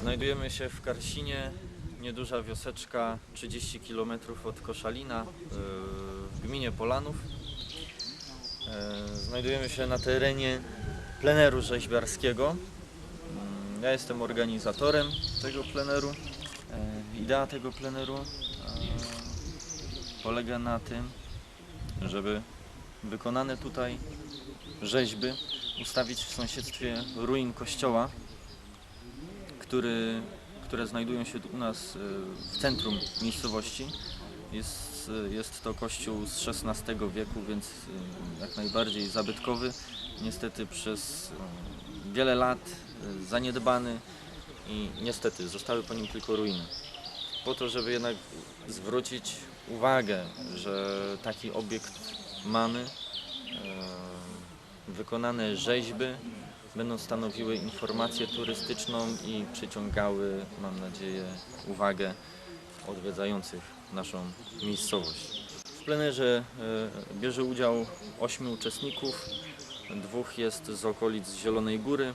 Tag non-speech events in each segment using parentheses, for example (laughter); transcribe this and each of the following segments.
Znajdujemy się w Karsinie, nieduża wioseczka 30 km od Koszalina yy, w gminie Polanów. Yy, Znajdujemy się na terenie pleneru rzeźbiarskiego. Yy, Ja jestem organizatorem tego pleneru. Yy, Idea tego pleneru polega na tym, żeby wykonane tutaj rzeźby ustawić w sąsiedztwie ruin kościoła, który, które znajdują się u nas y, w centrum miejscowości. Jest, jest to kościół z XVI wieku, więc y, jak najbardziej zabytkowy. Niestety przez y, wiele lat zaniedbany i niestety zostały po nim tylko ruiny. Po to, żeby jednak zwrócić uwagę, że taki obiekt mamy, wykonane rzeźby będą stanowiły informację turystyczną i przyciągały, mam nadzieję, uwagę odwiedzających naszą miejscowość. W plenerze e, bierze udział ośmiu uczestników, dwóch jest z okolic Zielonej Góry,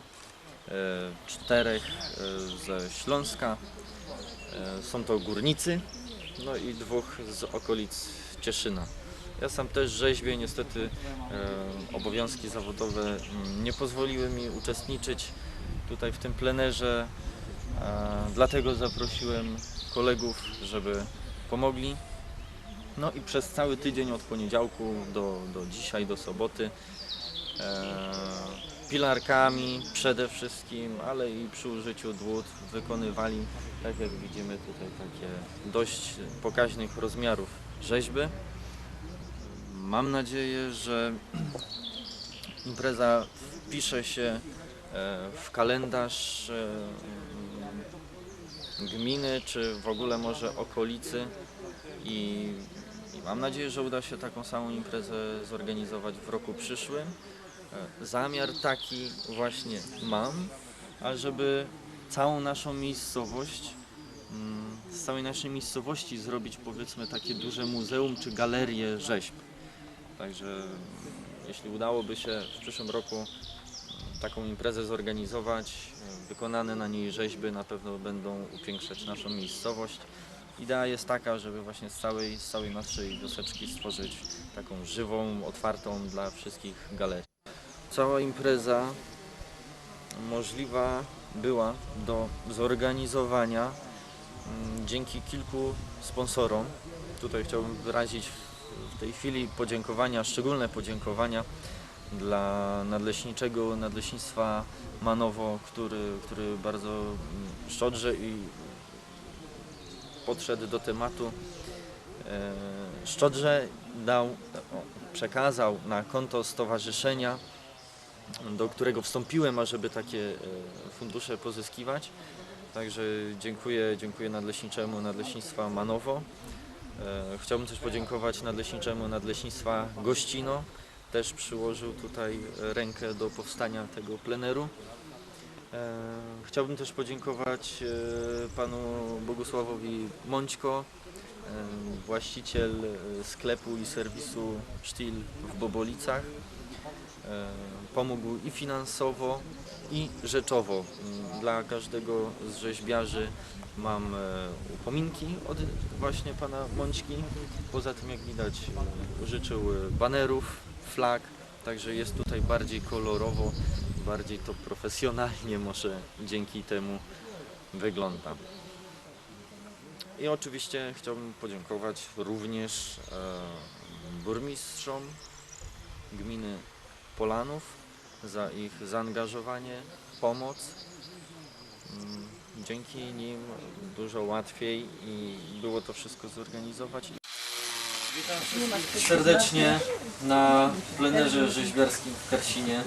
e, czterech e, ze Śląska, są to górnicy, no i dwóch z okolic Cieszyna. Ja sam też rzeźbię, niestety e, obowiązki zawodowe mm, nie pozwoliły mi uczestniczyć tutaj w tym plenerze, e, dlatego zaprosiłem kolegów, żeby pomogli. No i przez cały tydzień od poniedziałku do, do dzisiaj, do soboty e, pilarkami przede wszystkim, ale i przy użyciu dłut wykonywali, tak jak widzimy tutaj, takie dość pokaźnych rozmiarów rzeźby. Mam nadzieję, że (clears throat) impreza wpisze się e, w kalendarz e, gminy, czy w ogóle może okolicy i, i mam nadzieję, że uda się taką samą imprezę zorganizować w roku przyszłym. E, Zamiar taki właśnie mam, ażeby całą naszą miejscowość mm, z całej naszej miejscowości zrobić powiedzmy takie duże muzeum czy galerię rzeźb. Także jeśli udałoby się w przyszłym roku mm, taką imprezę zorganizować, y, wykonane na niej rzeźby na pewno będą upiększać naszą miejscowość. Idea jest taka, żeby właśnie z całej, z całej naszej wioseczki stworzyć taką żywą, otwartą dla wszystkich galerię. Cała impreza możliwa była do zorganizowania mm, dzięki kilku sponsorom. Tutaj chciałbym wyrazić w tej chwili podziękowania, szczególne podziękowania dla nadleśniczego Nadleśnictwa Manowo, który, który bardzo szczodrze i podszedł do tematu. E, Szczodrze dał, przekazał na konto stowarzyszenia, do którego wstąpiłem, ażeby takie e, fundusze pozyskiwać. Także dziękuję, dziękuję Nadleśniczemu Nadleśnictwa Manowo. E, Chciałbym też podziękować Nadleśniczemu Nadleśnictwa Gościno. Też przyłożył tutaj rękę do powstania tego pleneru. E, Chciałbym też podziękować e, panu Bogusławowi Mąćko, e, właściciel sklepu i serwisu Sztil w Bobolicach. E, Pomógł i finansowo, i rzeczowo. Mm, Dla każdego z rzeźbiarzy mam e, upominki od właśnie pana Mąćki. Poza tym, jak widać, e, użyczył banerów, flag, także jest tutaj bardziej kolorowo, bardziej to profesjonalnie może dzięki temu wygląda. I oczywiście chciałbym podziękować również burmistrzom gminy Polanów za ich zaangażowanie, pomoc. Mm, Dzięki nim dużo łatwiej i było to wszystko zorganizować. Witam wszystkich serdecznie na plenerze rzeźbiarskim w Karsinie.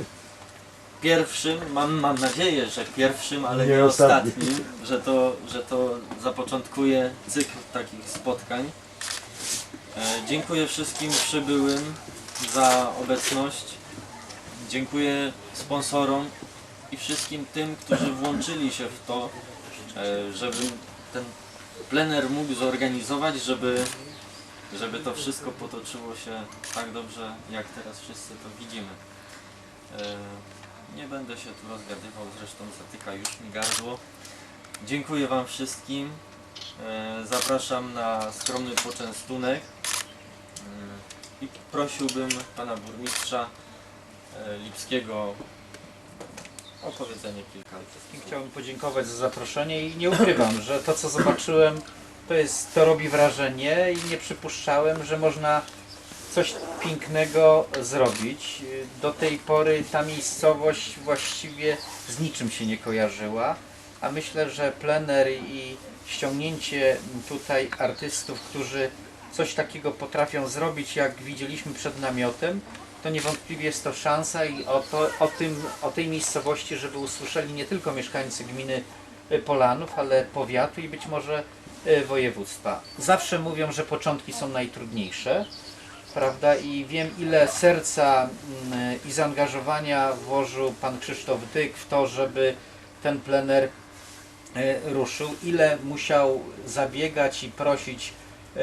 Pierwszym, mam, mam nadzieję, że pierwszym, ale nie, Nie ostatnim. ostatnim, że to, że to zapoczątkuje cykl takich spotkań. E, Dziękuję wszystkim przybyłym za obecność. Dziękuję sponsorom i wszystkim tym, którzy włączyli się w to, e, żeby ten plener mógł zorganizować, żeby, żeby to wszystko potoczyło się tak dobrze, jak teraz wszyscy to widzimy. E, Nie będę się tu rozgadywał, zresztą zatyka już mi gardło. Dziękuję Wam wszystkim. E, Zapraszam na skromny poczęstunek. I prosiłbym Pana Burmistrza Lipskiego o powiedzenie kilka Wszystkim chciałbym podziękować za zaproszenie i nie ukrywam, że to co zobaczyłem to jest, to robi wrażenie i nie przypuszczałem, że można coś pięknego zrobić. Do tej pory ta miejscowość właściwie z niczym się nie kojarzyła, a myślę, że plener i ściągnięcie tutaj artystów, którzy coś takiego potrafią zrobić, jak widzieliśmy przed namiotem, to niewątpliwie jest to szansa i o, to, o, tym, o tej miejscowości, żeby usłyszeli nie tylko mieszkańcy gminy y, Polanów, ale powiatu i być może y, województwa. Zawsze mówią, że początki są najtrudniejsze, prawda? I wiem, ile serca mm, i zaangażowania włożył pan Krzysztof Dyk w to, żeby ten plener e, ruszył, ile musiał zabiegać i prosić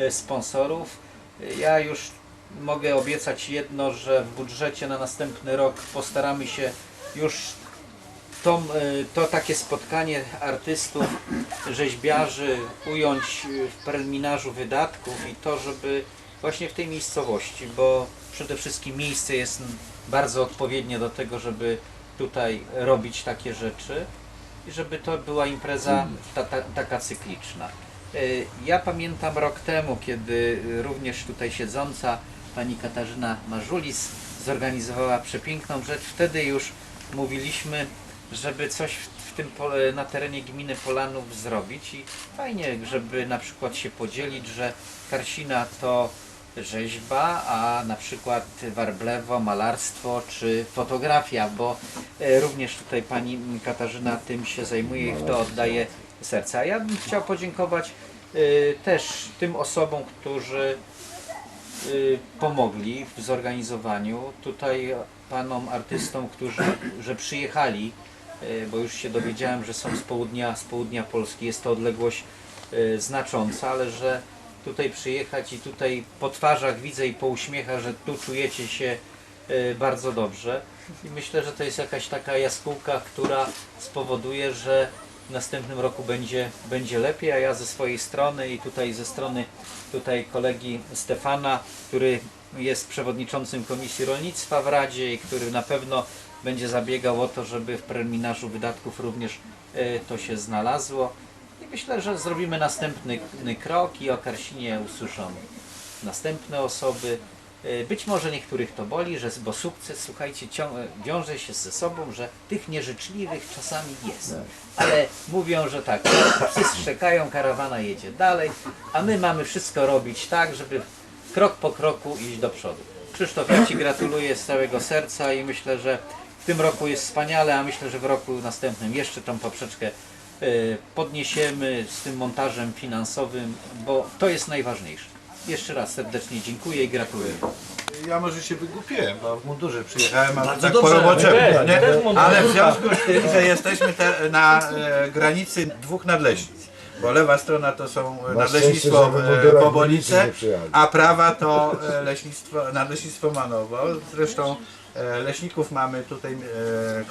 sponsorów. Ja już mogę obiecać jedno, że w budżecie na następny rok postaramy się już to, e, to takie spotkanie artystów, rzeźbiarzy ująć e, w preliminarzu wydatków i to, żeby właśnie w tej miejscowości, bo przede wszystkim miejsce jest bardzo odpowiednie do tego, żeby tutaj robić takie rzeczy i żeby to była impreza ta, ta, taka cykliczna. Y, Ja pamiętam rok temu, kiedy również tutaj siedząca pani Katarzyna Marzulis zorganizowała przepiękną rzecz. Wtedy już mówiliśmy, żeby coś w, tym na terenie gminy Polanów zrobić i fajnie, żeby na przykład się podzielić, że Karsina to rzeźba, a na przykład warblewo, malarstwo czy fotografia, bo e, również tutaj pani Katarzyna tym się zajmuje i w to oddaje serce. A ja bym chciał podziękować e, też tym osobom, którzy pomogli w zorganizowaniu. Tutaj panom artystom, którzy że przyjechali, y, bo już się dowiedziałem, że są z południa, z południa Polski. Jest to odległość y, znacząca, ale że tutaj przyjechać i tutaj po twarzach widzę i po uśmiechach, że tu czujecie się y, bardzo dobrze. I myślę, że to jest jakaś taka jaskółka, która spowoduje, że w następnym roku będzie, będzie lepiej, a ja ze swojej strony i tutaj ze strony tutaj kolegi Stefana, który jest przewodniczącym Komisji Rolnictwa w Radzie i który na pewno będzie zabiegał o to, żeby w preliminarzu wydatków również e, to się znalazło. I myślę, że zrobimy następny krok i o Karsinie usłyszą następne osoby. E, Być może niektórych to boli, że, bo sukces, słuchajcie, cią- wiąże się ze sobą, że tych nieżyczliwych czasami jest. Ale mówią, że tak, psy szczekają, karawana jedzie dalej, a my mamy wszystko robić tak, żeby krok po kroku iść do przodu. Krzysztof, ja Ci gratuluję z całego serca i myślę, że w tym roku jest wspaniale, a myślę, że w roku następnym jeszcze tą poprzeczkę e, podniesiemy z tym montażem finansowym, bo to jest najważniejsze. Jeszcze raz serdecznie dziękuję i gratuluję. Ja może się wygłupiłem, bo w mundurze przyjechałem, ale Bardzo tak dobrze. po roboczemu, nie? też w mundurze. Ale w związku z tym, że jesteśmy te, na e, granicy dwóch nadleśnic, bo lewa strona to są e, szczęście, nadleśnictwo że wy e, mundurach nie a prawa to e, leśnictwo, nadleśnictwo Manowo. Zresztą e, leśników mamy tutaj e,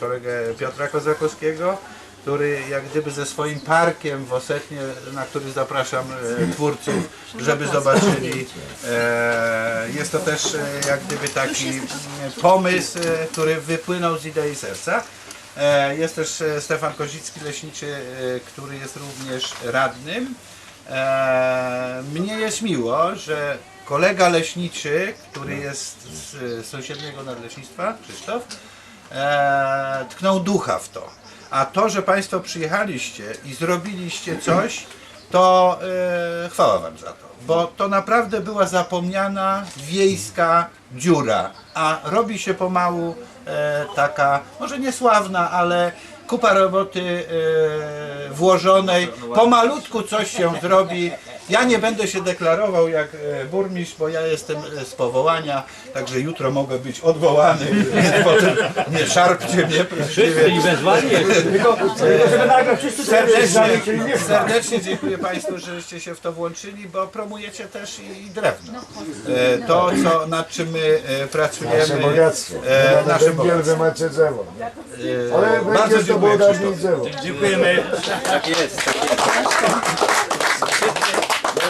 kolegę Piotra Kozakowskiego, który jak gdyby ze swoim parkiem w Osetnie, na który zapraszam e, twórców, żeby zobaczyli. E, jest to też e, jak gdyby taki pomysł, który wypłynął z idei serca. Jest też Stefan Kozicki, leśniczy, który jest również radnym. Mnie jest miło, że kolega leśniczy, który jest z sąsiedniego nadleśnictwa, Krzysztof, tknął ducha w to. A to, że Państwo przyjechaliście i zrobiliście coś, to e, chwała Wam za to. Bo to naprawdę była zapomniana wiejska dziura, a robi się pomału e, taka, może niesławna, ale kupa roboty e, włożonej, pomalutku coś się zrobi Ja nie będę się deklarował jak e, burmistrz, bo ja jestem e, z powołania, także jutro mogę być odwołany, (laughs) nie szarpcie mnie. Wszyscy i. Tylko, żeby nagle wszyscy serdecznie, serdecznie dziękuję Państwu, żeście się w to włączyli, bo promujecie też i, drewno. E, To, co, nad czym my pracujemy, Nasze bogactwo. e, nasze węgiel, bogactwo. wy macie drzewo. Ale Bardzo dziękuję. Dziękujemy. Tak jest. Ja dlatego